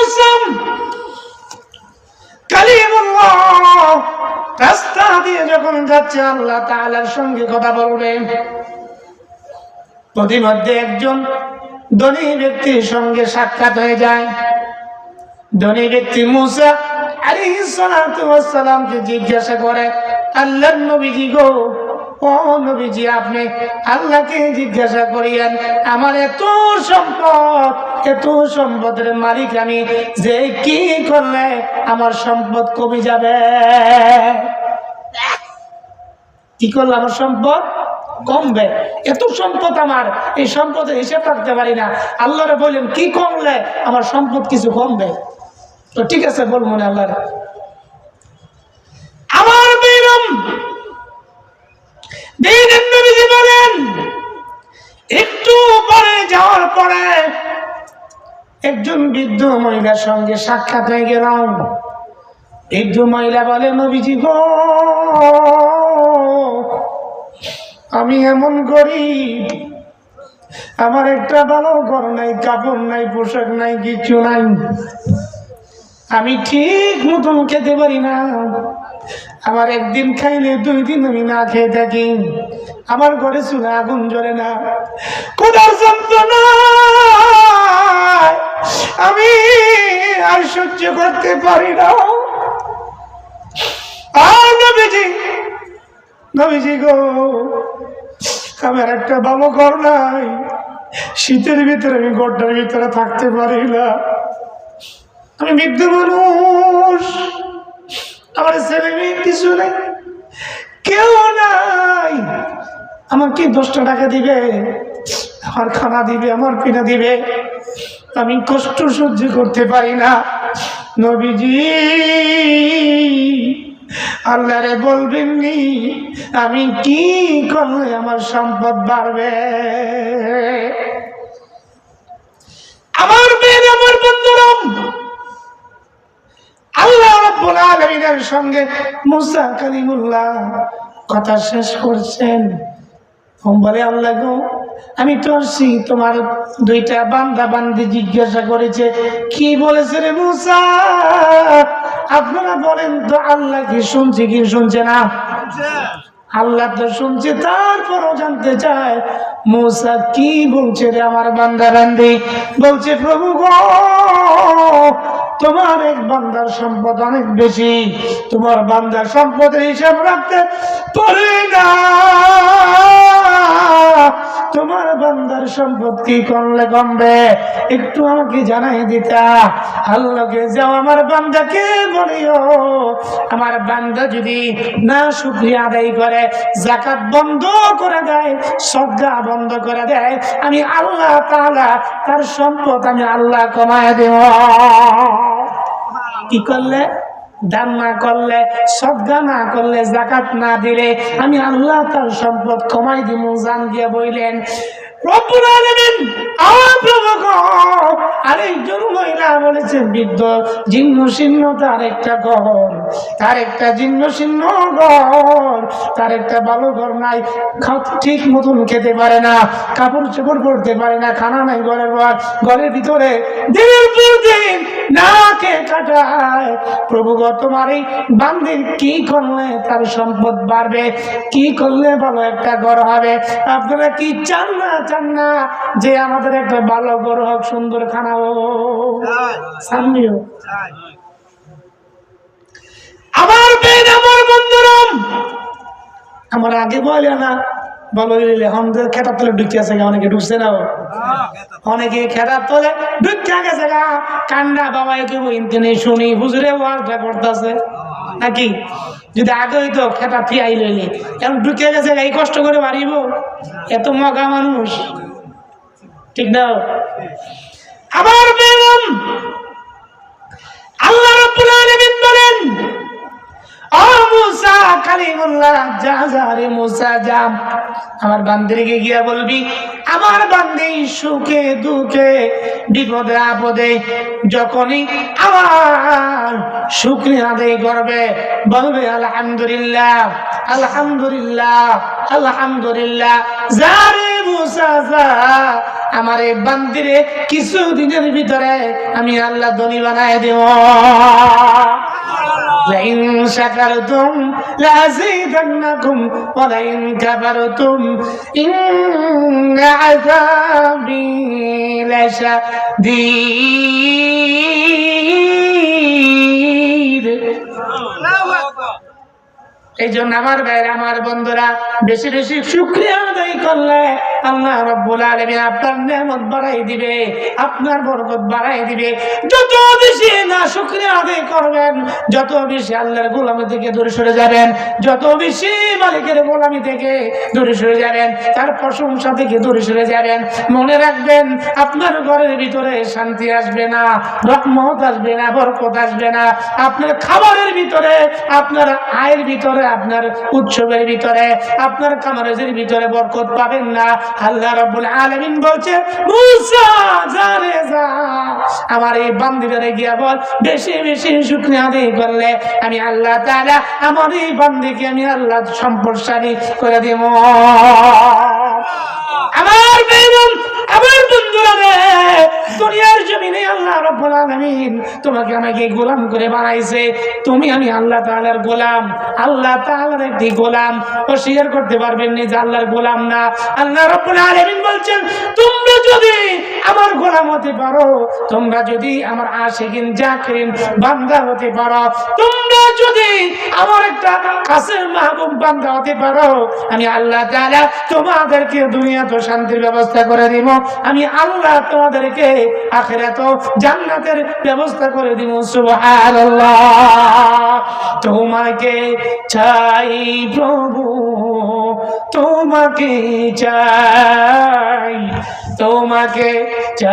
মুসাম কালিমুল্লাহ, রাস্তা দিয়ে যখন যাচ্ছে, আল্লাহ তাআলার সঙ্গে কথা বলবে। একজন ধনী ব্যক্তির সঙ্গে সাক্ষাৎ হয়ে যায়। ধনী ব্যক্তি মুসা আলাইহিস সালাতু সালামকে জিজ্ঞাসা করে, আল্লাহর নবীজি গো ও নবীজি, আপনি আল্লাহকে জিজ্ঞাসা করিয়েন, আমার এত সম্পদ, এত সম্পদের মালিক আমি, যে কি করলে আমার সম্পদ কমে যাবে? কি করলে আমার সম্পদ কমবে? এত সম্পদ আমার, এই সম্পদের হিসেব রাখতে পারি না। আল্লাহরে বললেন, কি কমলে আমার সম্পদ কিছু কমবে? তো ঠিক আছে, বল মনে আল্লাহরে আমার বেরম দিনের নবীজি বলেন একটু পরে পরে একজন বৃদ্ধ মহিলার সঙ্গে সাক্ষাৎ হয়ে গেলাম। বৃদ্ধ মহিলা বলে, নবীজি গো, আমি এমন গরিব। আমার একটা ভালো ঘর নাই, কাপড় নাই, পোশাক নাই, কিছু নাই। আমি ঠিক মতন খেতে পারি না। আমার একদিন খাইলে, দুই দিন আমি না খেয়ে থাকি। আমার ঘরে চুলা আগুন জ্বলে না। কোথার যন্ত্রণা আমি আর সহ্য করতে পারি না। গো, আমার একটা ভালো ঘর নাই। শীতের ভিতরে আমি ঘরটার ভিতরে থাকতে পারি না। আমি বৃদ্ধ মানুষ। আমার ছেলে মেয়ে কিছু নেই, কেউ নাই। আমাকে দশটা টাকা দিবে? আমার খানা দিবে, আমার পিনা দিবে? আমি কষ্ট সহ্য করতে পারি না। নবীজি আল্লাহরে বলবেননি, আমি কি করলে আমার সম্পদ বাড়বে? আমার মেয়ের, আমার বন্ধুরম, আল্লাহ রাব্বুল সঙ্গে মুসা কালিমুল্লাহ কথা শেষ করছেন। বলে, আল্লাহ গো, আমি আসছি তোমার দুইটা বান্দা বান্দি জিজ্ঞাসা করেছে, কি বলেছে রে মুসা? আপনারা বলেন তো, আল্লাহ কি শুনছে কি শুনছে না? আল্লাহ তো শুনছে, তারপরও জানতে চায়, মৌসা কি বলছে রে আমার বান্দা বান্দি? বলছে, প্রভু গো, তোমার এক বান্দার সম্পদ অনেক বেশি, তোমার বান্দার সম্পদের হিসাব রাখতে পারি না। তোমার বান্দার সম্পদ কি করলে কমবে? একটু আমাকে জানাই দিতা। আল্লাহকে যাও আমার বান্দাকে বলিও, আমার বান্দা যদি না শুক্রিয়া আদায় করে জাকাত বন্ধ করে দেয় সজ্ঞা বন্ধ করে দেয়, আমি আল্লাহ তাআলা তার সম্পদ আমি আল্লাহ কমায় দেব। কি করলে? দান না করলে, সদ্গা না করলে জাকাত না দিলে আমি আল্লাহ তার সম্পদ কমাই দিব জান দিয়ে বইলেন রব্বুল আমার প্রভু বলেছে বৃদ্ধ জীর্ণ শীর্ণ তার একটা ঘর, তার একটা জীর্ণ শীর্ণ ঘর, তার একটা ভালো ঘর নাই ঠিক মতন খেতে পারে না, কাপড় চোপড় পরতে পারে না, খানা নাই ঘরের পর ঘরের ভিতরে দিনের পর দিন না কাটায়। প্রভু তোমার এই কি করলে তার সম্পদ বাড়বে? কি করলে ভালো একটা ঘর হবে? আপনারা কি চান না চান না যে আমাদের একটা ভালো ঘর হোক, সুন্দর খানা হোক? সামনেও। আমার বেদ আমার বন্ধুরম আমার আগে বলে না বলো আমাদের খেটার তলে আছে অনেকে ঢুকছে না অনেকে খেটার তলে ঢুকে গেছে গা। কান্না বাবা একে ইন্টারনেট শুনি হুজুরে ওয়ার্ডটা করতেছে নাকি? যদি আগে হইতো খেটা থিয়াই লইলে এখন ঢুকে গেছে এই কষ্ট করে বাড়িব। এত মগা মানুষ। ঠিক না আমার বেগম। আল্লাহ বলেন গিয়া বলবি, আমার সুখে, দুঃখে, বিপদে, আপদে, যখনই আমার শুক্রিয়া আদায় করবে, বলবে, আলহামদুলিল্লাহ আলহামদুলিল্লাহ আলহামদুলিল্লাহ। যা রে মুসা যা আমার এই বান্দিরে কিছু দিনের ভিতরে আমি আল্লাহ ধনী বানায় দেব لئن شكرتم لأزيدنكم ولئن كفرتم إن عذابي لشديد এই জন্য আমার ভাইয়ের আমার বন্ধুরা বেশি বেশি শুক্রিয়া আদায় করলে আল্লাহ রব্বুল আলমিন আপনার নেমত বাড়াই দিবে, আপনার বরকত বাড়াই দিবে। যত বেশি না শুক্রিয়া আদায় করবেন, যত বেশি আল্লাহর গোলামি থেকে দূরে সরে যাবেন, যত বেশি মালিকের গোলামি থেকে দূরে সরে যাবেন, তার প্রশংসা থেকে দূরে সরে যাবেন। মনে রাখবেন, আপনার ঘরের ভিতরে শান্তি আসবে না, রহমত আসবে না, বরকত আসবে না। আপনার খাবারের ভিতরে, আপনার আয়ের ভিতরে, আপনার উৎসবের ভিতরে, আপনার কামারেজের ভিতরে বরকত পাবেন না। আল্লাহ রাব্বুল আলামিন বলছে, মুসা যা রে যা। আমার এই বান্দিরে গিয়া বল, বেশি বেশি শুকরিয়া আদায় করলে আমি আল্লাহ তাআলা আমার এই বান্দিকে আমি আল্লাহ সম্পর্কশালী করে দেব। আমার বেগম আমাকে গোলাম করে বানাইছে। তুমি আমি আল্লাহ গোলাম। আল্লাহ করতে পারবেন গোলাম না। আল্লাহ বলছেন যদি আমার গোলাম হতে পারো, তোমরা যদি আমার হতে পারো যদি আমার একটা হতে পারো, আমি আল্লাহ তোমাদেরকে দুনিয়া তো শান্তির ব্যবস্থা করে দিব। আমি আল্লাহ তোমাদেরকে আখেরাত জান্নাতের ব্যবস্থা করে দিব তোমাকে চাই প্রভু, তোমাকে চাই তোমাকে চাই